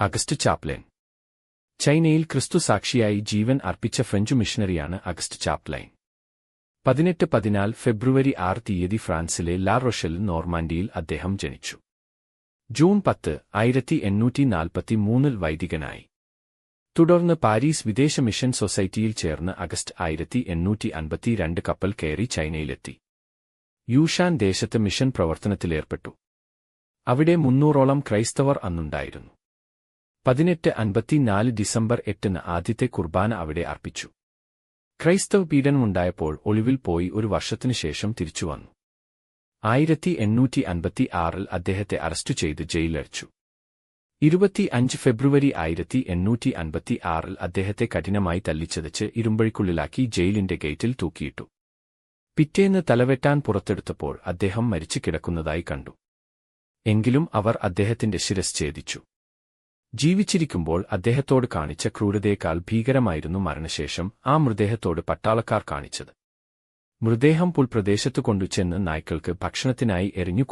August chaplain. ചൈനയിൽ ക്രിസ്തു സാക്ഷിയായി ജീവൻ അർപ്പിച്ച ഫ്രഞ്ച് മിഷണറിയാണ് അഗസ്റ്റ് ചാപ്ലൈൻ. പതിനെട്ട് പതിനാല് ഫെബ്രുവരി ആറ് തീയതി ഫ്രാൻസിലെ ലാ റൊഷൽ നോർമാൻഡിയിൽ അദ്ദേഹം ജനിച്ചു. ജൂൺ പത്ത് ആയിരത്തി എണ്ണൂറ്റി നാൽപ്പത്തി മൂന്നിൽ വൈദികനായി. തുടർന്ന് പാരീസ് വിദേശ മിഷൻ സൊസൈറ്റിയിൽ ചേർന്ന് അഗസ്റ്റ് ആയിരത്തി എണ്ണൂറ്റി അൻപത്തിരണ്ട് കപ്പൽ കയറി ചൈനയിലെത്തി. യൂഷാൻ ദേശത്ത് മിഷൻ പ്രവർത്തനത്തിലേർപ്പെട്ടു. അവിടെ മുന്നൂറോളം ക്രൈസ്തവർ അന്നുണ്ടായിരുന്നു. പതിനെട്ട് അൻപത്തിനാല് ഡിസംബർ എട്ടിന് ആദ്യത്തെ കുർബാന അവിടെ അർപ്പിച്ചു. ക്രൈസ്തവ പീഡനമുണ്ടായപ്പോൾ ഒളിവിൽ പോയി ഒരു വർഷത്തിനു ശേഷം തിരിച്ചുവന്നു ആയിരത്തി എണ്ണൂറ്റി അൻപത്തി ആറിൽ അദ്ദേഹത്തെ അറസ്റ്റ് ചെയ്ത് ജയിലടച്ചു ഇരുപത്തി അഞ്ച് ഫെബ്രുവരി ആയിരത്തി എണ്ണൂറ്റി അൻപത്തി ആറിൽ അദ്ദേഹത്തെ കഠിനമായി തല്ലിച്ചതച്ച് ഇരുമ്പഴിക്കുള്ളിലാക്കി ജയിലിന്റെ ഗേറ്റിൽ തൂക്കിയിട്ടു. പിറ്റേന്ന് തലവെട്ടാൻ പുറത്തെടുത്തപ്പോൾ അദ്ദേഹം മരിച്ചു കിടക്കുന്നതായി കണ്ടു. എങ്കിലും അവർ അദ്ദേഹത്തിന്റെ ശിരസ് ഛേദിച്ചു. ജീവിച്ചിരിക്കുമ്പോൾ അദ്ദേഹത്തോട് കാണിച്ച ക്രൂരതയേക്കാൾ ഭീകരമായിരുന്നു മരണശേഷം ആ മൃതദേഹത്തോട് പട്ടാളക്കാർ കാണിച്ചത്. മൃതദേഹം പുൽപ്രദേശത്തു കൊണ്ടുചെന്ന് നായ്ക്കൾക്ക് ഭക്ഷണത്തിനായി എറിഞ്ഞു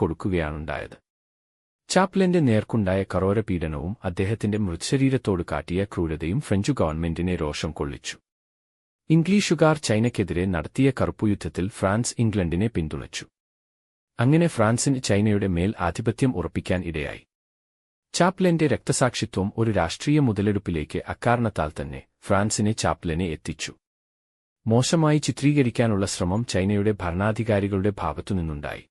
ചാപ്ലന്റെ നേർക്കുണ്ടായ കറോര പീഡനവും അദ്ദേഹത്തിന്റെ മൃതശരീരത്തോട് കാട്ടിയ ക്രൂരതയും ഫ്രഞ്ചു ഗവൺമെന്റിനെ രോഷം കൊള്ളിച്ചു. ഇംഗ്ലീഷുകാർ ചൈനയ്ക്കെതിരെ നടത്തിയ കറുപ്പുയുദ്ധത്തിൽ ഫ്രാൻസ് ഇംഗ്ലണ്ടിനെ പിന്തുണച്ചു. അങ്ങനെ ഫ്രാൻസിന് ചൈനയുടെ മേൽ ആധിപത്യം ഉറപ്പിക്കാൻ ഇടയായി. ചാപ്ലന്റെ രക്തസാക്ഷിത്വം ഒരു രാഷ്ട്രീയ മുതലെടുപ്പിലേക്ക് അക്കാരണത്താൽ തന്നെ ഫ്രാൻസിനെ ചാപ്ലനെ എത്തിച്ചു. മോശമായി ചിത്രീകരിക്കാനുള്ള ശ്രമം ചൈനയുടെ ഭരണാധികാരികളുടെ ഭാഗത്തുനിന്നുണ്ടായി.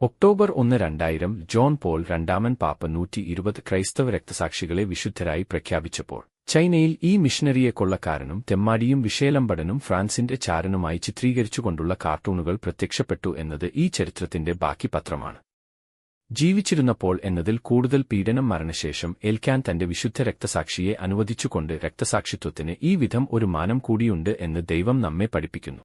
ഒക്ടോബർ ഒന്ന് രണ്ടായിരം ജോൺ പോൾ രണ്ടാമൻ പാപ്പ നൂറ്റി ഇരുപത് ക്രൈസ്തവ രക്തസാക്ഷികളെ വിശുദ്ധരായി പ്രഖ്യാപിച്ചപ്പോൾ ചൈനയിൽ ഈ മിഷനറിയെ കൊള്ളക്കാരനും തെമ്മാടിയും വിഷയലമ്പടനും ഫ്രാൻസിന്റെ ചാരനുമായി ചിത്രീകരിച്ചുകൊണ്ടുള്ള കാർട്ടൂണുകൾ പ്രത്യക്ഷപ്പെട്ടു എന്നത് ഈ ചരിത്രത്തിന്റെ ബാക്കി പത്രമാണ്. ജീവിച്ചിരുന്നപ്പോൾ എന്നതിൽ കൂടുതൽ പീഡനം മരണശേഷം ഏൽക്കാൻ തന്റെ വിശുദ്ധ രക്തസാക്ഷിയെ അനുവദിച്ചുകൊണ്ട് രക്തസാക്ഷിത്വത്തിന് ഈ വിധം ഒരു മാനം കൂടിയുണ്ട് എന്ന് ദൈവം നമ്മെ പഠിപ്പിക്കുന്നു.